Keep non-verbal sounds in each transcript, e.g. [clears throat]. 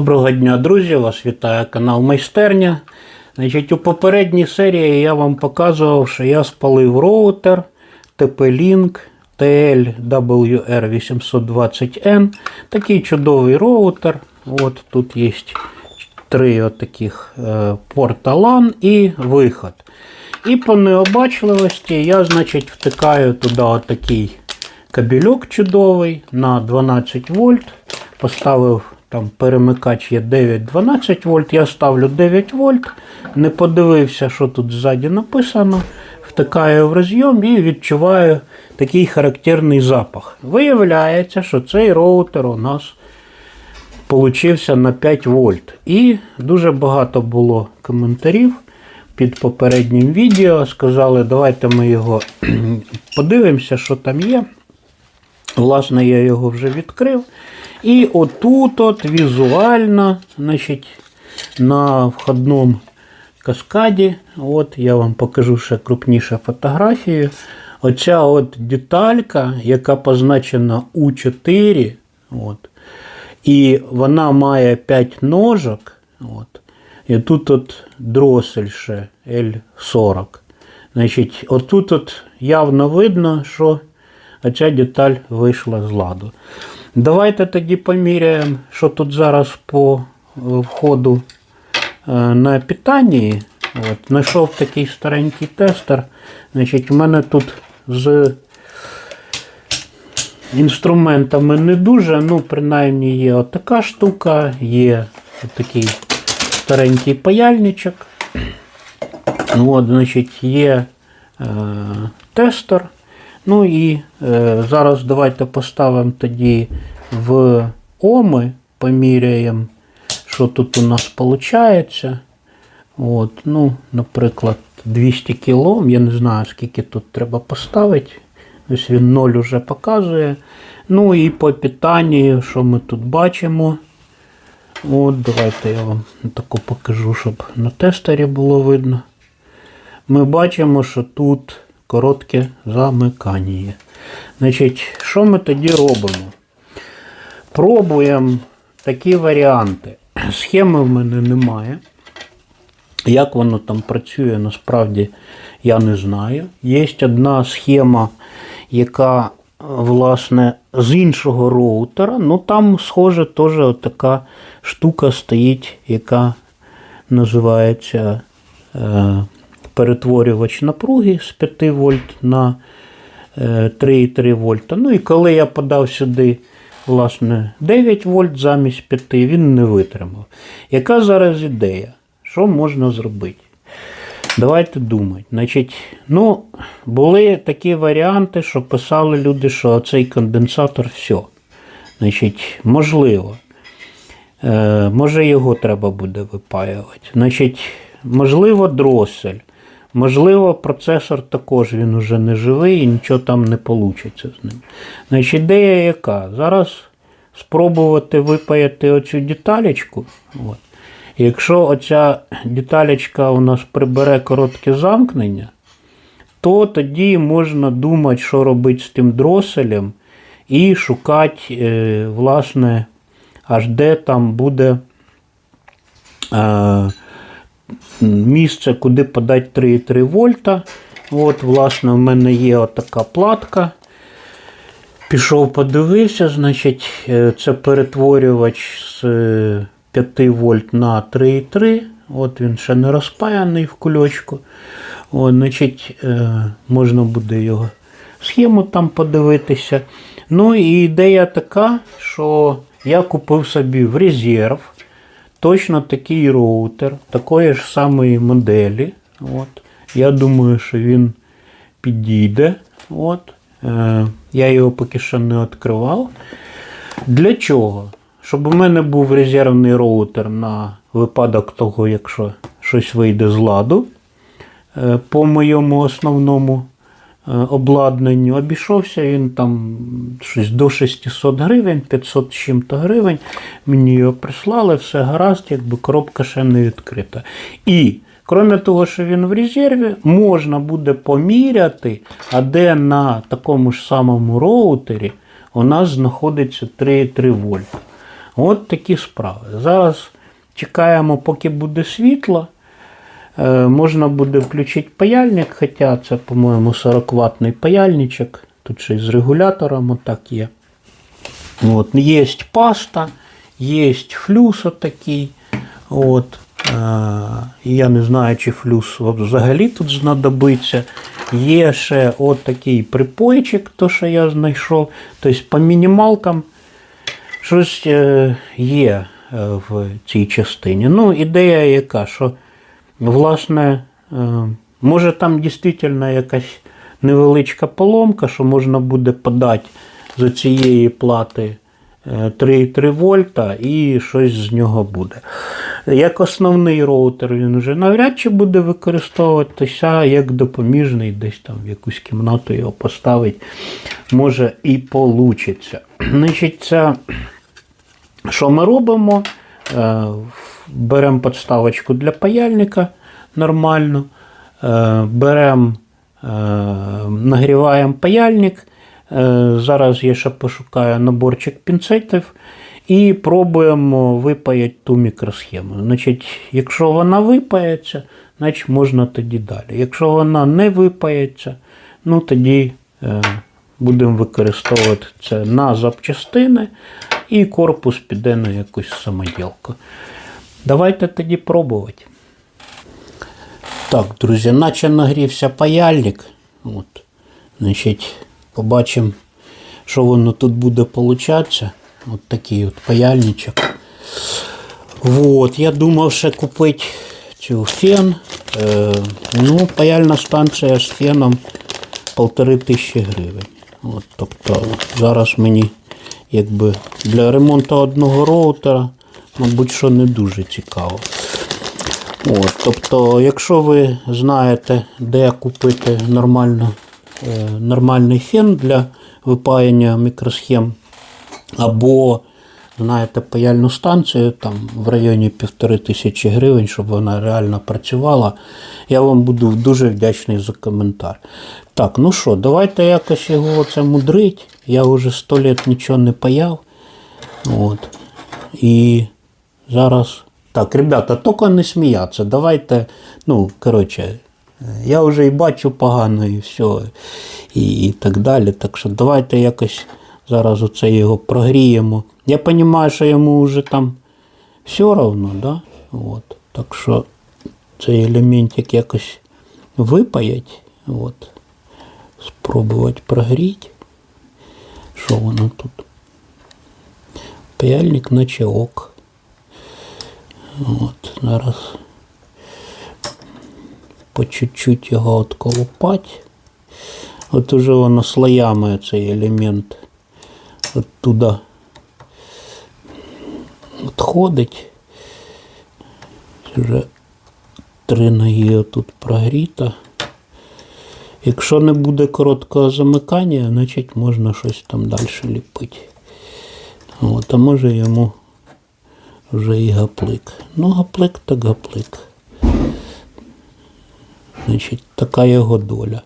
Доброго дня, друзі! Вас вітає канал Майстерня. Значить, у попередній серії я вам показував, що я спалив роутер TP-Link TLWR820N. Такий чудовий роутер. От тут є три отаких е, порта LAN і виход. І по необачливості я, значить, втикаю туди отакий кабельок чудовий на 12 вольт. Поставив там перемикач є 9-12 вольт. Я ставлю 9 вольт. Не подивився, що тут ззаді написано. Втикаю в розйом і відчуваю такий характерний запах. Виявляється, що цей роутер у нас получився на 5 вольт. І дуже багато було коментарів під попереднім відео. Сказали, давайте ми його [clears throat] подивимося, що там є. Власне, я його вже відкрив. І отут от візуально, значить, на входному каскаді, от я вам покажу ще крупніше фотографію. Оця от деталька, яка позначена У4, от, і вона має 5 ножок. От, і тут от дросель ще L40. Значить, отут от явно видно, що оця деталь вийшла з ладу. Давайте тоді поміряємо, що тут зараз по е, входу е, на питанні. От, Знайшов такий старенький тестер. Значить, У мене тут з інструментами не дуже, ну, принаймні є отака штука, є такий старенький паяльничок. От, значить, є е, тестер. Ну і е, зараз давайте поставимо тоді в оми, поміряємо, що тут у нас виходить. От, ну, Наприклад, 200 кг, я не знаю, скільки тут треба поставити. Ось він 0 вже показує. Ну і по питанню, що ми тут бачимо. От, Давайте я вам таку покажу, щоб на тестері було видно. Ми бачимо, що тут коротке замикання. Значить, що ми тоді робимо? Пробуємо такі варіанти. Схеми в мене немає. Як воно там працює, насправді я не знаю. Є одна схема, яка, власне, з іншого роутера. Ну там, схоже, теж така штука стоїть, яка називається е, перетворювач напруги з 5 вольт на е, 3,3 вольта. Ну і коли я подав сюди власне, 9 вольт замість 5, він не витримав. Яка зараз ідея? Що можна зробити? Давайте думати. Значить, ну, були такі варіанти, що писали люди, що цей конденсатор все. Значить, можливо. Е, може його треба буде випаювати. Значить, можливо, дросель. Можливо, процесор також він уже не живий і нічого там не вийде з ним. Значить, ідея яка? Зараз спробувати випаяти оцю деталечку. От. Якщо оця деталечка у нас прибере коротке замкнення, то тоді можна думати, що робити з тим дроселем, і шукати, е, власне, аж де там буде. Е, місце, куди подати 3,3 вольта. От, власне, в мене є отака платка. Пішов, подивився, значить, е, це перетворювач з 5 вольт на 3,3. От він ще не розпаяний в кульочку. От, значить, е, Можна буде його схему там подивитися. Ну і ідея така, що я купив собі в резерв точно такий роутер, такої ж самої моделі. От. Я думаю, що він підійде. От. Е, Я його поки що не відкривав. Для чого? Щоб у мене був резервний роутер на випадок того, якщо щось вийде з ладу е, по моєму основному обладнанню. Обійшовся він там щось до 600 гривень, 500 з чим-то гривень. Мені його прислали, все гаразд, якби коробка ще не відкрита. І Кроме того, що він в резерві, можна буде поміряти, а де на такому ж самому роутері у нас знаходиться 3,3 вольта. От такі справи. Зараз чекаємо, поки буде світло. Е, можна буде включити паяльник, хоча це, по-моєму, 40 ватний паяльничок. Тут ще й з регулятором отак є. От, є паста, є флюс отакий. От, е, я не знаю, чи флюс взагалі тут знадобиться. Є ще от припойчик, то що я знайшов. Тобто по мінімалкам щось е, є в цій частині. Ну, ідея яка, що власне, е, може там дійсно якась невеличка поломка, що можна буде подати з цієї плати е, 3,3 вольта і щось з нього буде. Як основний роутер він вже навряд чи буде використовуватися, як допоміжний, десь там в якусь кімнату його поставить, може і получиться. Значить, це що ми робимо? Беремо подставочку для паяльника нормально, е, беремо, е, нагріваємо паяльник. Е, Зараз я ще пошукаю наборчик пінцетів і пробуємо випаяти ту мікросхему. Значить, якщо вона випається, значить можна тоді далі. Якщо вона не випається, ну тоді будемо використовувати це на запчастини, і корпус піде на якусь самоділку. Давайте тоді пробувати. Так, друзі, наче нагрівся паяльник. От. Значить, побачимо, що воно тут буде получатися. От такий от паяльничок. Вот, я думав ще купити цю фен. Е, ну, паяльна станція з феном полтори тисячі гривень. От, тобто зараз мені якби для ремонту одного роутера, мабуть, що не дуже цікаво. От, тобто, якщо ви знаєте, де купити нормально, е, нормальний фен для випаяння мікросхем, або знаєте паяльну станцію там в районі півтори тисячі гривень, щоб вона реально працювала, я вам буду дуже вдячний за коментар. Так, ну що, давайте якось його це мудрить. Я вже сто літ нічого не паяв. От. І зараз. Так, ребята, тільки не сміятися. Давайте, ну, коротше, я вже і бачу погано, і все, і, і так далі. Так що давайте якось зараз оце його прогріємо. Я розумію, що йому вже там все одно, да? От. Так що цей елементик якось випаять. От. Спробувати прогріти. Що воно тут? Паяльник наче ок. От, зараз по чуть-чуть його отколупать. От уже воно слоями цей елемент оттуда відходить. Вже три ноги тут прогріто. Якщо не буде короткого замикання, значить можна щось там далі ліпити. От, а може йому вже і гаплик. Ну, гаплик так гаплик. Значить, така його доля.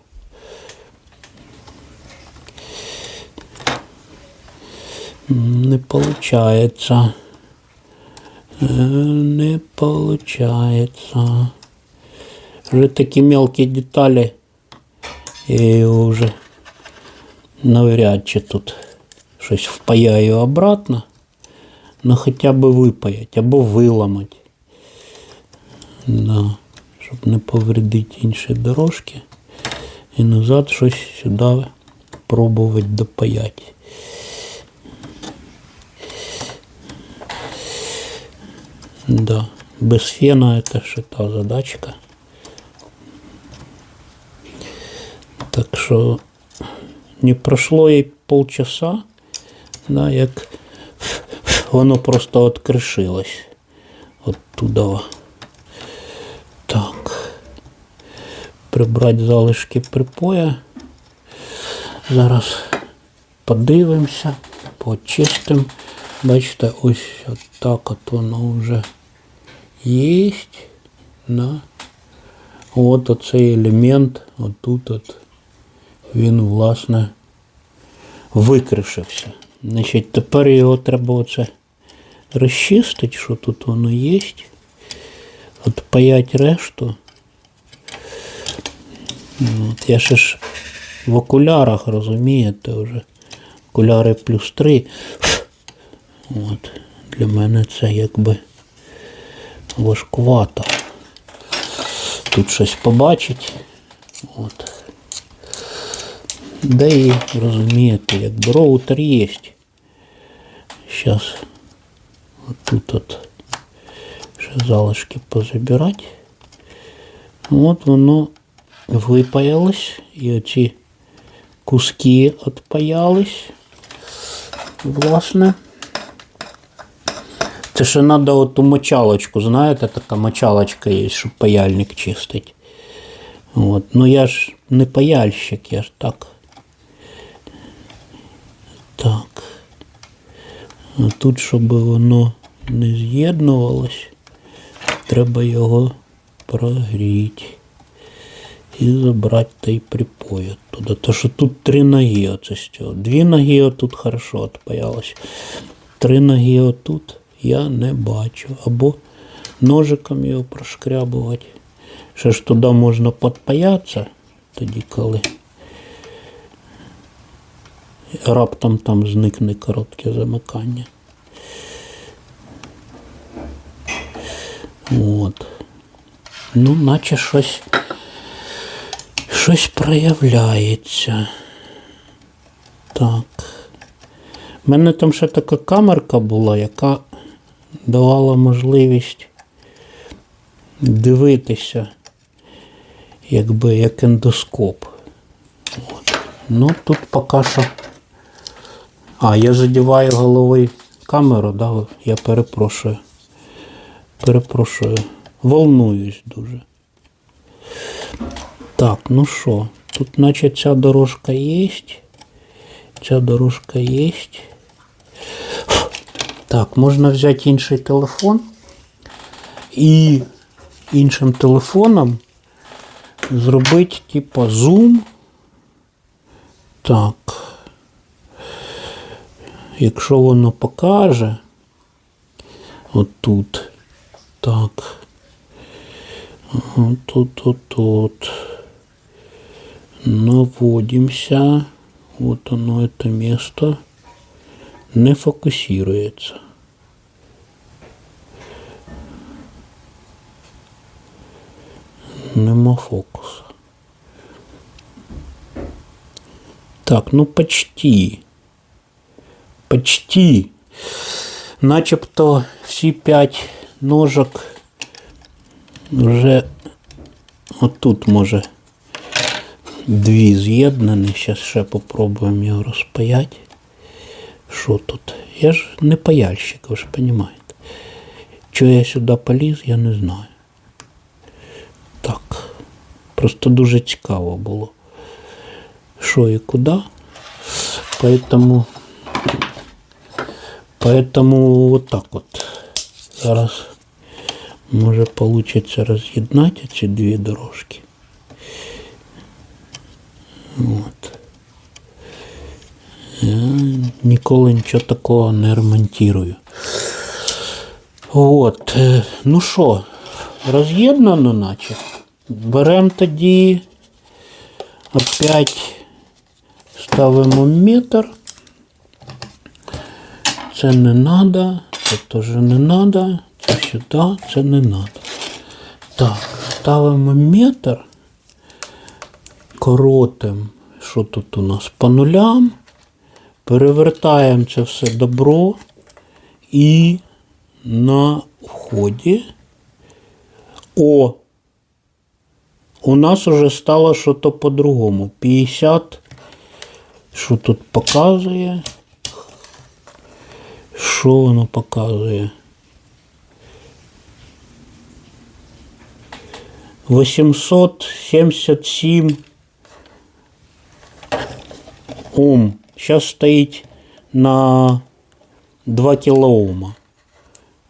Не получается. Е, Не получается. Вже такі мелкі деталі. Я його вже навряд чи тут щось впаяю обратно. Ну хоча б випаять або виламати. Да, щоб не повредити інші дорожки. І назад щось сюди пробувати допаяти. Да, без фена это ще та задачка. Так що не пройшло і полчаса, да, як воно просто откришилось оттуда. Так. Прибрати залишки припоя. Зараз подивимося, почистимо. Бачите, ось отак от воно вже є. Да. От оцей елемент, отут от він, власне, викришився. Значить, тепер його треба оце розчистити, що тут воно є. От паять решту. От, я ще ж в окулярах, розумієте, вже. Окуляри плюс 3. От. Для мене це якби важкувато. Тут щось побачить. От. Да і розумієте, якби роутер є. Зараз отут от ще залишки позабирати. От воно випаялось. І оці куски отпаялись. Власне. Це ще треба оту мочалочку, знаєте, така мочалочка є, щоб паяльник чистить. От. Ну я ж не паяльщик, я ж так. Так. А тут, щоб воно не з'єднувалось, треба його прогріти. І забрати той припой оттуда. То що тут три ноги оце. Дві ноги отут хорошо отпаялось. Три ноги отут я не бачу. Або ножиком його прошкрябувати. Ще ж туди можна підпаятися, тоді коли раптом там зникне коротке замикання. От. Ну, наче щось щось проявляється. Так. У мене там ще така камерка була, яка давала можливість дивитися, якби як ендоскоп. От. Ну тут поки що. А, я задіваю головою камеру, да? я перепрошую. Перепрошую. Волнуюсь дуже. Так, ну що, тут наче ця дорожка є. Ця дорожка є. Так, можна взяти інший телефон і іншим телефоном зробити типа зум. Так. Якщо воно покаже отут. Так. Тут. Наводимся. Вот оно, это место не фокусируется. Нема фокуса. Так, ну почти. Почти. Начебто всі п'ять ножок вже отут може дві з'єднані. Зараз ще попробуємо його розпаяти. Що тут? Я ж не паяльщик, ви ж розумієте. Чого я сюди поліз, я не знаю. Так. Просто дуже цікаво було. Що і куди. Поэтому, поэтому вот так от. Зараз може получиться роз'єднати ці дві дорожки. От. Я ніколи нічого такого не ремонтую. От. е, Ну що, роз'єднано наче. Беремо тоді опять ставимо метр. Це не надо, це теж не надо, це сюди, це не надо. Так, ставимо метр, коротим, що тут у нас по нулям, перевертаємо це все добро і на вході. О! У нас уже стало щось по-другому. 50. Що тут показує? Що воно показує? 877 Ом. Сейчас стоїть на 2 кілоома.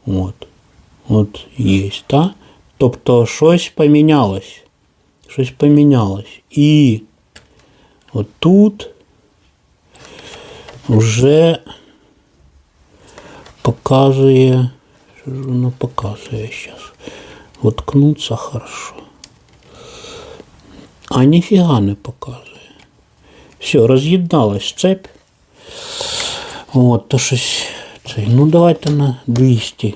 От. От є, так? Тобто щось помінялось. Щось помінялось. І отут вже Показує. Що ж воно показує зараз? Воткнуться хорошо. А ніфіга не показує. Все, роз'єдналась цепь. От, то щось цей. Ну давайте на 200.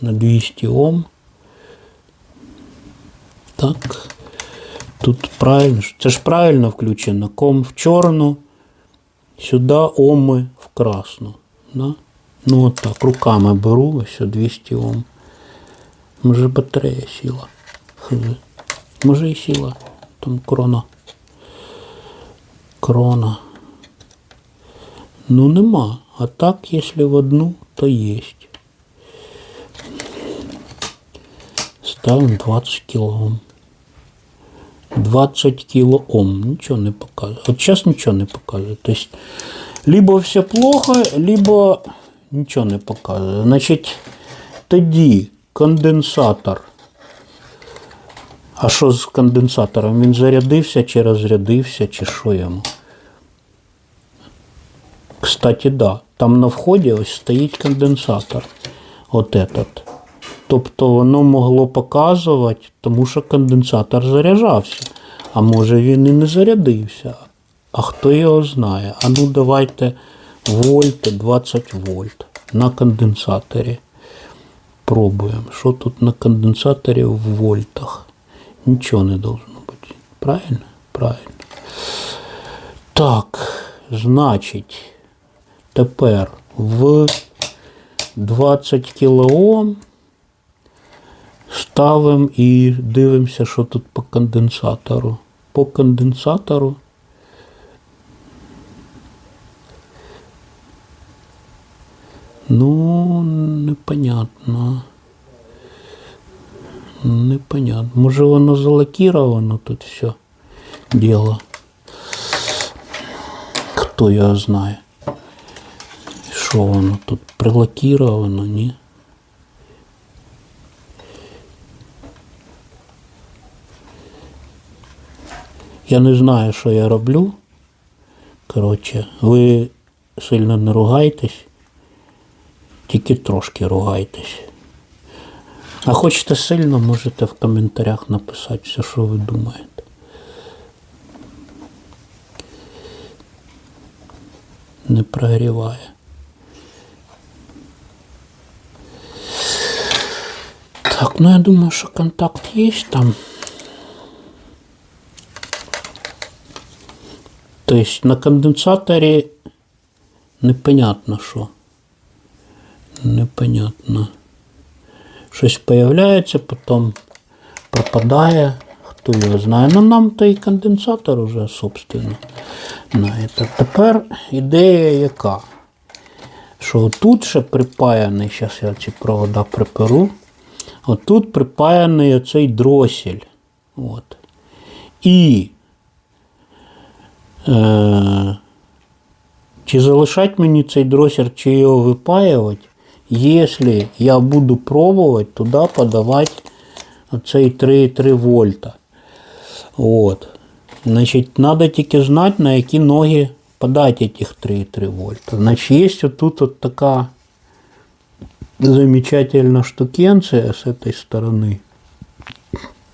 На 200 Ом. Так. Тут правильно. Це ж правильно включено. Ком в чорну. Сюди оми в красну. Да? Ну от так, руками беру, ось 200 Ом. Може батарея сіла. Може і сіла. Там крона. Крона. Ну нема. А так, якщо в одну, то есть. Ставим 20 килоом. 20 килоом. Ничего не показывает. Вот сейчас ничего не показывает. То есть, либо все плохо, либо ничего не показує. Значить, тоді конденсатор. А що з конденсатором? Він зарядився чи розрядився, чи що йому? Кстати, да. Там на вході ось стоїть конденсатор. От этот. Тобто воно могло показувати, тому що конденсатор заряджався. А може він і не зарядився. А хто його знає? А ну давайте вольт 20 вольт на конденсаторі. Пробуємо. Що тут на конденсаторі в вольтах? Нічого не должно бути. Правильно? Правильно. Так, значить, тепер в 20 кОм ставимо і дивимося, що тут по конденсатору. По конденсатору. Ну, непонятно. Непонятно. Може воно залакіровано тут все діло. Хто його знає? Що воно тут прилакіровано, ні? Я не знаю, що я роблю. Коротше, ви сильно не ругайтесь, тільки трошки ругайтесь. А хочете сильно, можете в коментарях написати все, що ви думаєте. Не прогріває. Так, ну я думаю, що контакт є там. Тобто на конденсаторі непонятно що. Непонятно. Щось появляється, потім пропадає. Хто його знає. Ну нам той конденсатор уже, собственно, на це. Тепер ідея яка? Що тут ще припаяний, зараз я ці провода приперу. Отут припаяний оцей дросель. От. І Е, чи залишать мені цей дросер, чи його випаювати, якщо я буду пробувати туди подавати оцей 3,3 вольта. От. Значить, треба тільки знати, на які ноги подати цих 3,3 вольта. Значить, є отут от така замечательна штукенція з цієї сторони.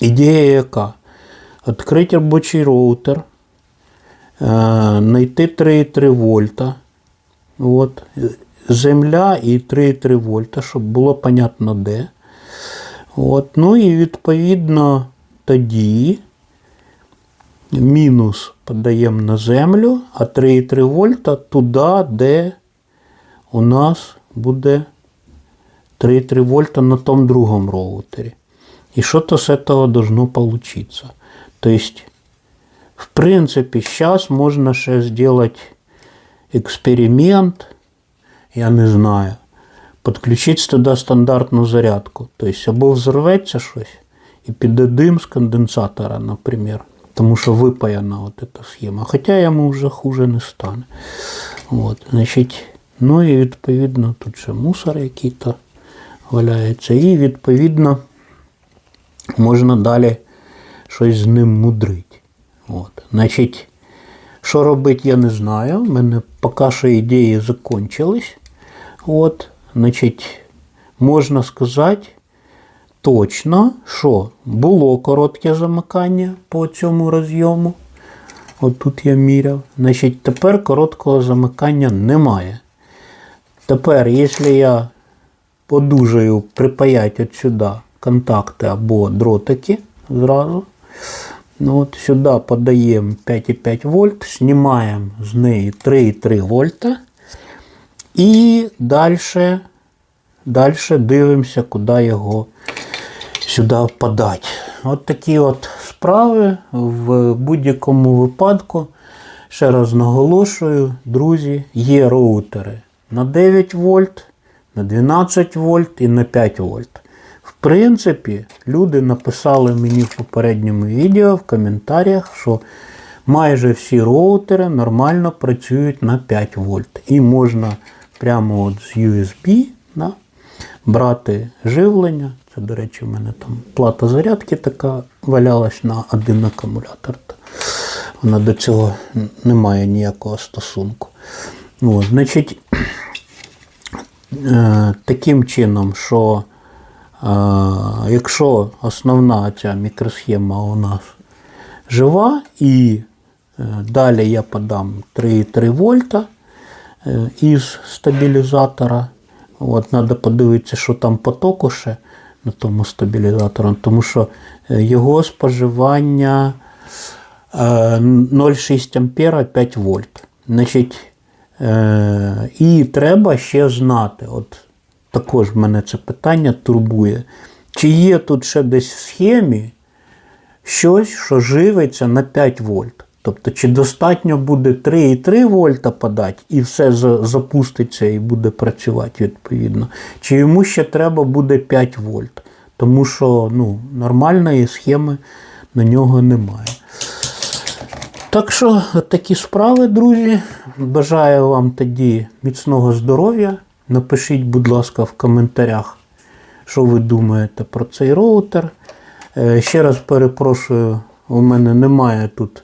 Ідея яка? Відкрити робочий роутер. Знайти 3,3 вольта. От. Земля і 3,3 вольта, щоб було понятно де. От. Ну і відповідно тоді мінус подаємо на землю, а 3,3 вольта туди, де у нас буде 3,3 вольта на тому другому роутері. І що то з цього должно получиться. Тобто в принципе, сейчас можно ще сделать эксперимент, я не знаю, підключити туди стандартну зарядку. Тобто або взорветься щось і піде дим з конденсатора, наприклад. Тому що випаяна от ця схема. Хоча йому вже хуже не стане. От, значить, ну і відповідно тут ще мусор який-то валяється. І відповідно можна далі щось з ним мудрити. От. Значить, що робити, я не знаю. У мене поки що ідеї закончились. От. значить, можна сказати точно, що було коротке замикання по цьому розйому. От тут я міряв. Значить, тепер короткого замикання немає. Тепер, якщо я подужаю припаять от сюди контакти або дротики зразу, ну от сюди подаємо 5,5 вольт, знімаємо з неї 3,3 вольта. І далі, далі дивимося, куди його сюди подати. От такі от справи в будь-якому випадку. Ще раз наголошую, друзі, є роутери на 9 вольт, на 12 вольт і на 5 вольт. В принципі, люди написали мені в попередньому відео в коментарях, що майже всі роутери нормально працюють на 5 вольт. І можна прямо от з USB да, брати живлення. Це, до речі, в мене там плата зарядки така валялась на один акумулятор. Вона до цього не має ніякого стосунку. От, значить, е, таким чином, що е, якщо основна ця мікросхема у нас жива, і е, далі я подам 3,3 вольта із стабілізатора. От, Треба подивитися, що там потоку ще на тому стабілізаторі, тому що е, його споживання е, 0,6 ампера 5 вольт. Значить, е, і треба ще знати, от також мене це питання турбує, чи є тут ще десь в схемі щось, що живиться на 5 вольт. Тобто, чи достатньо буде 3,3 вольта подати і все запуститься і буде працювати відповідно. Чи йому ще треба буде 5 вольт. Тому що ну, нормальної схеми на нього немає. Так що такі справи, друзі. Бажаю вам тоді міцного здоров'я. Напишіть, будь ласка, в коментарях, що ви думаєте про цей роутер. Е, Ще раз перепрошую, у мене немає тут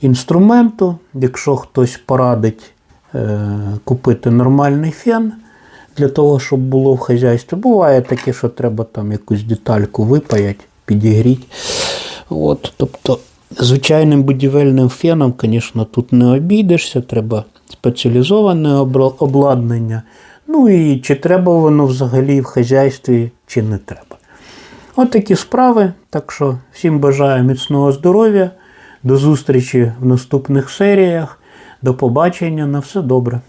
інструменту. Якщо хтось порадить е, купити нормальний фен для того, щоб було в хазяйстві, буває таке, що треба там якусь детальку випаять, підігріти. От, тобто, звичайним будівельним феном, звісно, тут не обійдешся, треба спеціалізоване обладнання. Ну і чи треба воно взагалі в хазяйстві, чи не треба. От такі справи. Так що всім бажаю міцного здоров'я. До зустрічі в наступних серіях. До побачення. На все добре.